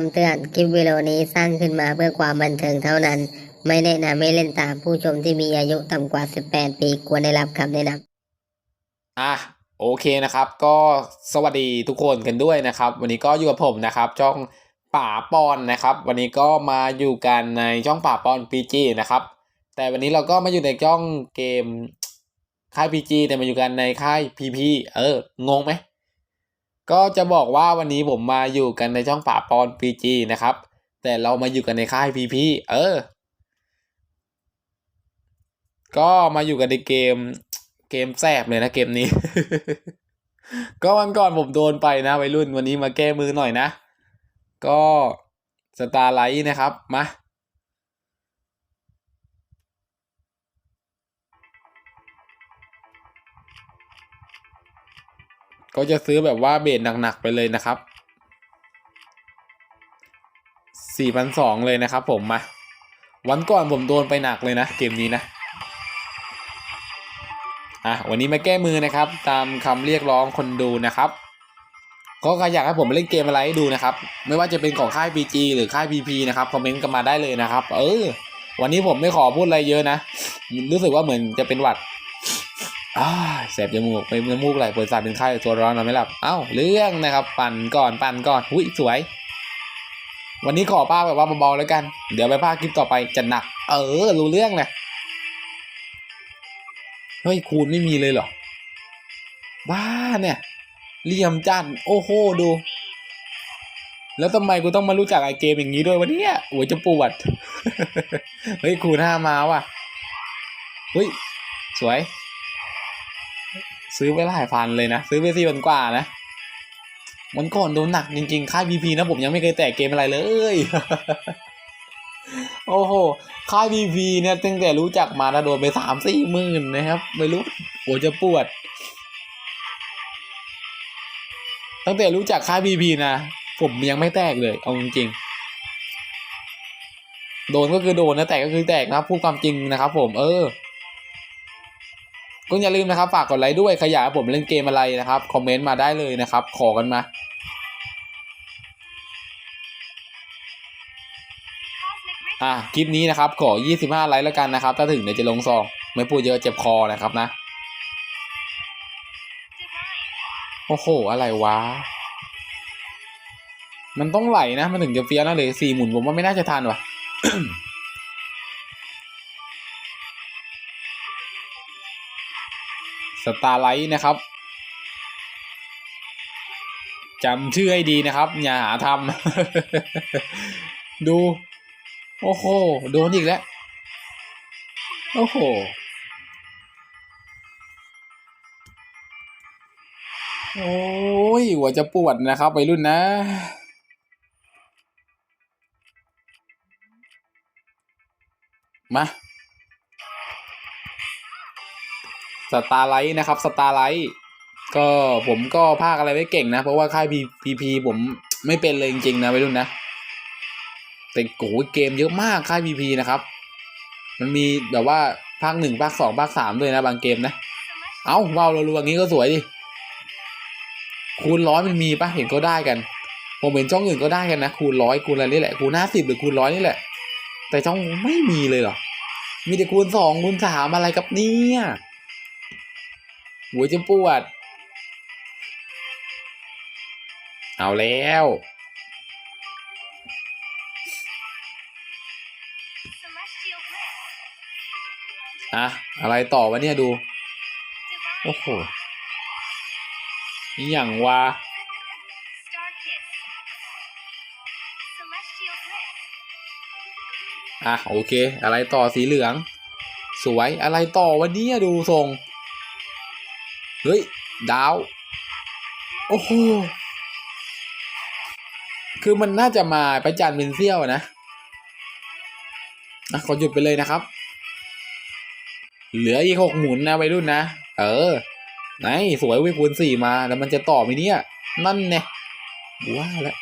คำเตือน คลิปวิดีโอนี้สร้างขึ้นมาเพื่อความบันเทิงเท่านั้น ไม่แนะนำให้เล่นตามผู้ชมที่มีอายุต่ำกว่า 18 ปีควรได้รับคำแนะนำอะโอเคนะครับ ก็สวัสดีทุกคนกันด้วยนะครับ วันนี้ก็อยู่กับผมนะครับช่องป่าปอนนะครับ วันนี้ก็มาอยู่กันในช่องป่าปอนปีจีนะครับแต่วันนี้เราก็มาอยู่ในช่องเกมค่ายพีจีแต่มาอยู่กันในค่ายพีพีเอองงไหม ก็จะบอกว่าวันนี้ผมมาอยู่กันในช่องป่าปอนปีจีนะครับ แต่เรามาอยู่กันในค่ายพีพีเออ ก็มาอยู่กันในเกมเกมแสบเลยนะเกมนี้ ก็วันก่อนผมโดนไปนะวัยรุ่นวันนี้มาแก้มือหน่อยนะ ก็สตาร์ไลท์นะครับมา ก็จะซื้อแบบว่าเบสหนักๆไปเลยนะครับสี่พันสองเลยนะครับผมมา วันก่อนผมโดนไปหนักเลยนะ เกมนี้นะ อะ วันนี้มาแก้มือนะครับ ตามคำเรียกร้องคนดูนะครับก็ใครอยากให้ผมเล่นเกมอะไรให้ดูนะครับ ไม่ว่าจะเป็นของค่าย PG หรือค่าย PP นะครับ คอมเมนต์กันมาได้เลยนะครับ เออ วันนี้ผมไม่ขอพูดอะไรเยอะนะ รู้สึกว่าเหมือนจะเป็นหวัด แสบจมูกไปน้ำมูกไหลปิดสาดเป็นไข้ตัวร้อนนอนไม่หลับ เอ้าเรื่องนะครับ ปั่นก่อนปั่นก่อนหุ้ยสวย วันนี้ขอป้าแบบว่าเบาๆแล้วกัน เดี๋ยวไปภาคคลิปต่อไปจะหนัก เออ รู้เรื่องเลยเฮ้ยคูณไม่มีเลยเหรอ บ้าเนี่ยเหลี่ยมจัดโอ้โหดู แล้วทำไมกูต้องมารู้จักไอเกมอย่างนี้ด้วยวะเนี่ยโอ้ยจะปวด เฮ้ยคูณห้ามาว่ะเฮ้ยสวย ซื้อไปหลายพันเลยนะ ซื้อไปสี่พันกว่านะมันก่อนโดนหนักจริงๆ ค่าย BP นะผมยังไม่เคยแตะเกมอะไรเลย โอ้โห ค่าย BP เนี่ยตั้งแต่รู้จักมานะโดนไปสามสี่หมื่นนะครับ ไม่รู้โอ้จะปวด ตั้งแต่รู้จักค่าย BP นะ ผมยังไม่แตกเลย เอาจริงๆ โดนก็คือโดนนะแตกก็คือแตกนะพูดความจริงนะครับผม เออ ก็อย่าลืมนะครับ ฝากกดไลค์ด้วยใครอยากให้ผมเล่นเกมอะไรนะครับ คอมเมนต์มาได้เลยนะครับ ขอกันมาอะคลิปนี้นะครับ ขอ 25 ไลค์แล้วกันนะครับ ถ้าถึงเดี๋ยวจะลงซอง ไม่พูดเยอะเจ็บคอนะครับนะ โอ้โห อะไรวะ มันต้องไหลนะ มันถึงจะเฟี้ยนะเลยสี่หมุนผมว่าไม่น่าจะทันว่ะ สตาร์ไลท์นะครับจำชื่อให้ดีนะครับ อย่าหาทำดู โอ้โห โดนอีกแล้ว โอ้โห โอ้ย หัวจะปวดนะครับไปรุ่นนะมา สตาร์ไลท์นะครับสตาร์ไลท์ก็ผมก็ภาคอะไรไม่เก่งนะ เพราะว่าค่ายพีพีผมไม่เป็นเลยจริงๆนะไปรุ่นนะแต่โอ้เกมเยอะมากค่ายพีพีนะครับ มันมีแบบว่าภาคหนึ่งภาคสองภาคสามด้วยนะ บางเกมนะ เอ้าเว้าวรัวๆงี้ก็สวยดิคูณร้อยมันมีปะเห็นก็ได้กัน ผมเห็นช่องอื่นก็ได้กันนะ คูณร้อยคูณอะไรนี่แหละคูณห้าสิบหรือคูณร้อยนี่แหละ แต่ช่องไม่มีเลยเหรอมีแต่คูณสองคูณสามอะไรกับเนี่ย หัวจะปวด เอาแล้ว อะ อะไรต่อวะเนี่ยดู โอ้โหอย่างวะอะ โอเค อะไรต่อสีเหลือง สวยอะไรต่อวันนี้ดูทรง เฮ้ย ดาว โอ้โห คือมันน่าจะมาประจันเป็นเซี่ยวนะนะขอหยุดไปเลยนะครับ เหลืออีกหกหมุนนะวัยรุ่นนะ เออ ไหน สวยเว้ยคูณสี่มา แล้วมันจะต่อไหมเนี่ย นั่นไงว่าแล้ว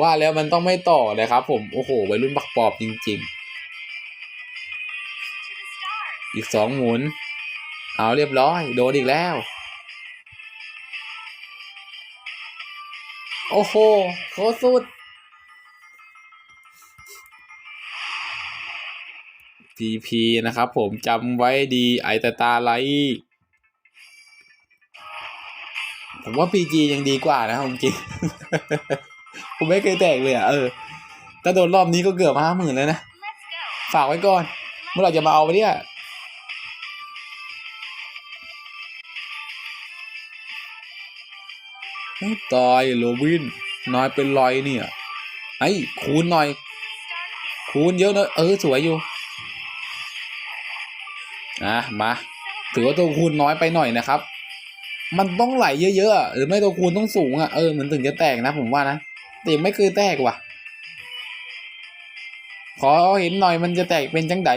ว่าแล้วมันต้องไม่ต่อนะครับ ผม โอ้โหวัยรุ่นบักปอบจริง ๆ อีกสองหมุน เอาเรียบร้อย โดนอีกแล้ว โอ้โหโคตรสุด PP นะครับผมจำไว้ดีไอตาตาไลท์ผมว่า PG ยังดีกว่านะจริงๆผมไม่เคยแตกเลยอะ เออ ถ้าโดนรอบนี้ก็เกือบห้าหมื่นแล้วนะ ฝากไว้ก่อน เมื่อไหร่จะมาเอาไปเนี่ย ตายโรบินน้อยเป็นรอยเนี่ยไอ้คูณหน่อย คูณเยอะเนอะเออสวยอยู่อะมา ถือว่าตัวคูณน้อยไปหน่อยนะครับ มันต้องไหลเยอะๆหรือไม่ตัวคูณต้องสูงอะเออเหมันถึงจะแตกนะผมว่านะแต่ไม่เคยแตกว่ะ ขอเห็นหน่อยมันจะแตกเป็นจังได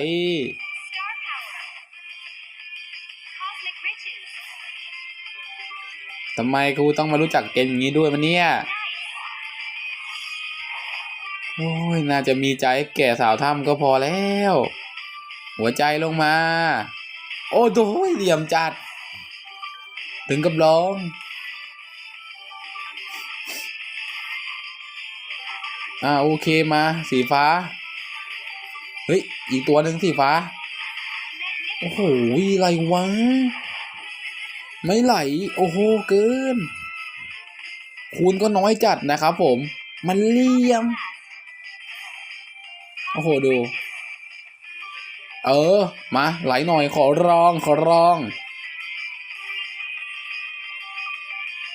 ทำไมครูต้องมารู้จักเกมอย่างนี้ด้วยมันเนี่ย โอ้ย น่าจะมีใจแก่สาวถ้ำก็พอแล้ว หัวใจลงมา โอ้โหเหลี่ยมจัด ถึงกับร้อง อ่าโอเคมา สีฟ้า เฮ้ย อีกตัวหนึ่งสีฟ้า โอ้โหอะไรวะ ไม่ไหล โอ้โห เกิน คูณก็น้อยจัดนะครับผม มันเลี่ยม โอ้โห ดู เออ มา ไหลหน่อยขอร้อง ขอร้อง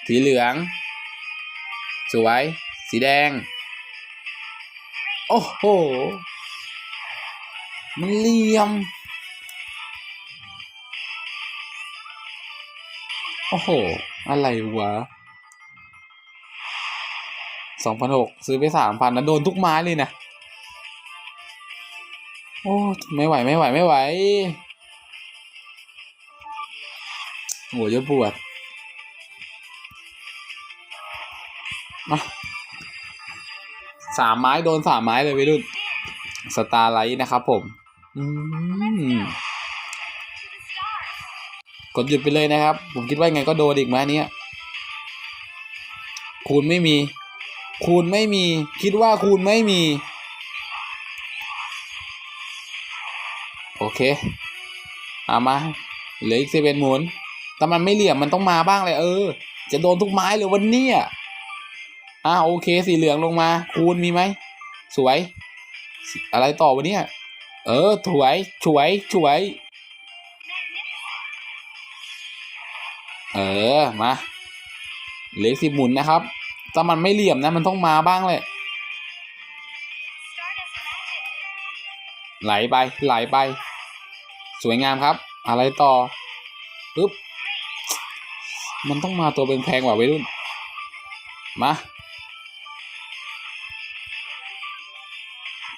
สีเหลือง สวย สีแดง โอ้โห มันเลี่ยม โอ้โห อะไรวะสองพันหกซื้อไปสามพันนะโดนทุกไม้เลยนะโอ้ไม่ไหวไม่ไหวไม่ไหวโหจะปวดมาสามไม้โดนสามไม้เลยไปรุ่นสตาร์ไลท์นะครับผม อืม กดหยุดไปเลยนะครับ ผมคิดว่าไงก็โดนอีกไหมเนี้ยคูณไม่มี คูณไม่มี คิดว่าคูณไม่มี โอเคเอามาเหลืออีกสิบเอ็ดหมุนแต่มันไม่เหลี่ยมมันต้องมาบ้างเลยเออ จะโดนทุกไม้เลยวันนี้อ่าโอเคสีเหลืองลงมา คูณมีไหมสวย อะไรต่อวันนี้เออถวยถวยถวย เออมาเหลือสิบหมุนนะครับถ้ามันไม่เหลี่ยมนะมันต้องมาบ้างเลยไหลไปไหลไป สวยงามครับ อะไรต่อปึ๊บมันต้องมาตัวเป็นแพงกว่าวัยรุ่น มา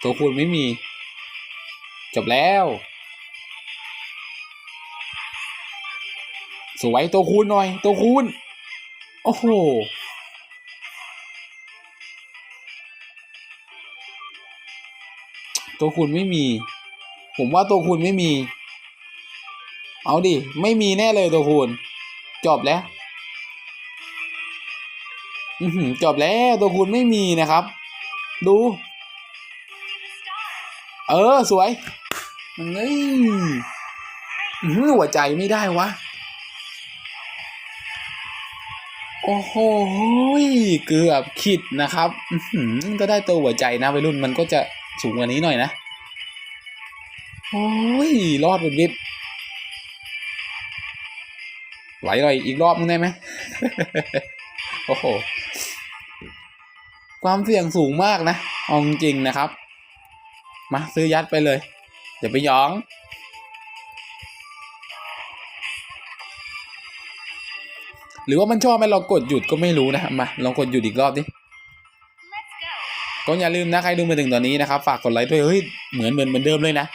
ตัวคูณไม่มี จบแล้ว สวยตัวคูณหน่อย ตัวคูณ โอ้โห ตัวคูณไม่มี ผมว่าตัวคูณไม่มี เอาดิ ไม่มีแน่เลยตัวคูณ จบแล้วจบแล้วตัวคูณไม่มีนะครับ ดู เออ สวยเฮ้ยหัวใจไม่ได้วะ โอ้โหเกือบขิดนะครับอื้อหือถ้าได้ตัวหัวใจนะวัยรุ่นมันก็จะสูงกว่านี้หน่อยนะโอ้ยรอดบุดวิดไหลหน่อยอีกรอบนึงได้ไหมโอ้โหความเสี่ยงสูงมากนะเอาจริงนะครับ มาซื้อยัดไปเลยอย่าไปหยอง หรือว่ามันชอบไหมเรากดหยุดก็ไม่รู้นะมาลองกดหยุดอีกรอบดิก็อย่าลืมนะใครดูมาถึงตอนนี้นะครับฝากกดไลค์ด้วยเฮ้ยเหมือนเหมือนเหมือนเดิมเลยนะ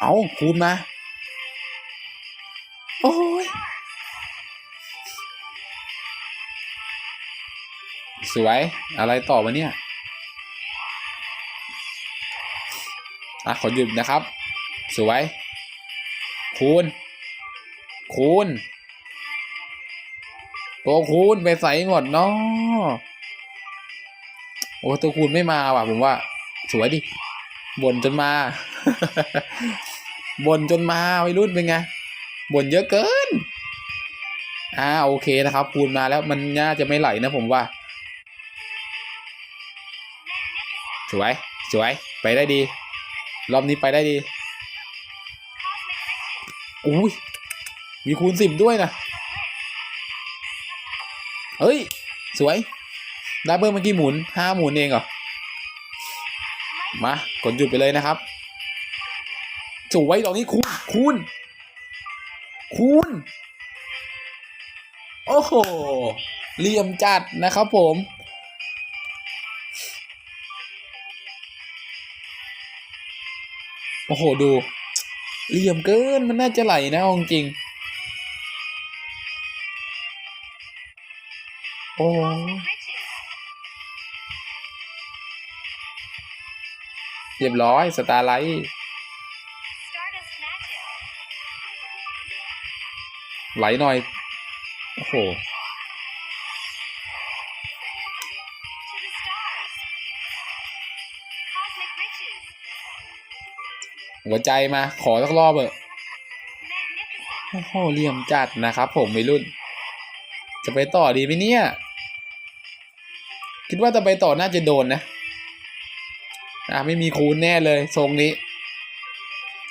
เอาคูณมาโอ้ยสวยอะไรต่อวะเนี่ยอะขอหยุดนะครับ สวย คูณ คูณ ตัวคูณไปใส่หมดเนาะโอ้ตัวคูณไม่มาว่ะผมว่า สวยดิบ่นจนมาบ่นจนมาวัยรุ่นเป็นไงบ่นเยอะเกินอ่าโอเคนะครับ คูณมาแล้วมันน่าจะไม่ไหลนะผมว่า สวย สวย ไปได้ดี รอบนี้ไปได้ดีอุ้ยมีคูณสิบด้วยนะ เฮ้ย สวยได้เพิ่มเมื่อกี้หมุนห้าหมุนเองเหรอ มา กดหยุดไปเลยนะครับสวยดอกนี้คูณคูณคูณโอ้โหเหลี่ยมจัดนะครับผม โอ้โห ดูเหลี่ยมเกินมันน่าจะไหลนะอาจริง โอ้เรียบร้อยสตาร์ไลท์ไหลหน่อย โอ้โหหัวใจมา ขอสักรอบเถอะโอ้โหเหลี่ยมจัดนะครับผมวัยรุ่น จะไปต่อดีไหมเนี่ย คิดว่าจะไปต่อน่าจะโดนนะอะไม่มีคูณแน่เลยทรงนี้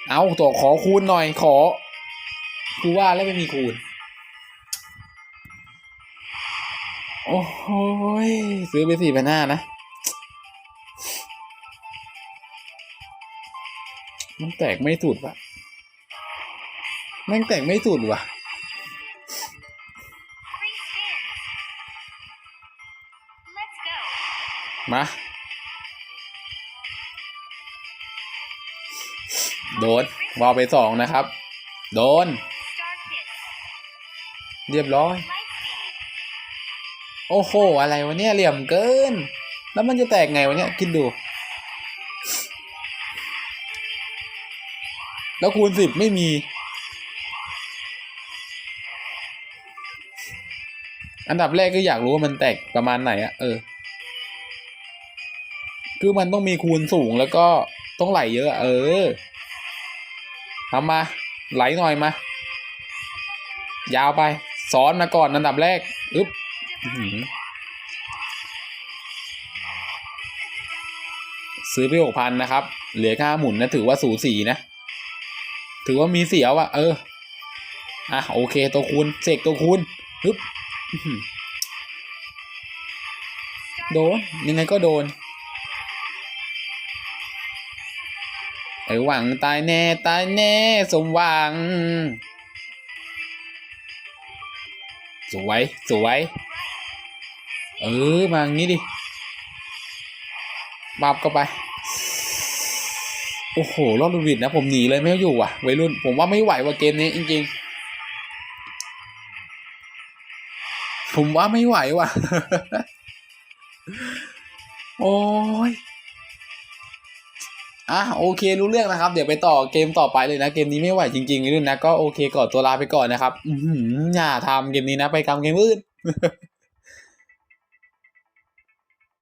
เอาต่อขอคูณหน่อยขอกูว่าแล้วไม่มีคูณ โอ้โหยซื้อไปสี่พันห้านะ มันแตกไม่สุดวะแม่งแตกไม่สุดว่ะ มา โดนวอลไปสองนะครับ โดน เรียบร้อย โอ้โห อะไรวะเนี่ยเหลี่ยมเกิน แล้วมันจะแตกไงวะเนี่ย คิดดู แล้วคูณสิบไม่มี อันดับแรกก็อยากรู้ว่ามันแตกประมาณไหนอะเออ คือมันต้องมีคูณสูงแล้วก็ต้องไหลเยอะ เออทำมา ไหลหน่อยมา ยาวไปซ้อนมาก่อนอันดับแรกอึ๊บอื้อหือซื้อไปหกพันนะครับ เหลือค่าหมุนนะถือว่าสูสีนะ ถือว่ามีเสียวอะเออ อะโอเคตัวคูณเสกตัวคูณฮึบโดน ยังไงก็โดน ไอ้หวังตายแน่ตายแน่สมหวัง สวยสวยเออมาอย่างนี้ดิบับก็ไป โอ้โหรอบลูวิดนะ ผมหนีเลยไม่อยู่ว่ะวัยรุ่น ผมว่าไม่ไหวว่ะเกมนี้จริง ๆ ผมว่าไม่ไหวว่ะ โอ้ย อะโอเครู้เรื่องนะครับ เดี๋ยวไปต่อเกมต่อไปเลยนะ เกมนี้ไม่ไหวจริงๆวัยรุ่นะก็โอเคก่อนตัวลาไปก่อนนะครับ อือหืออย่าทำเกมนี้นะไปทำเกมอื่น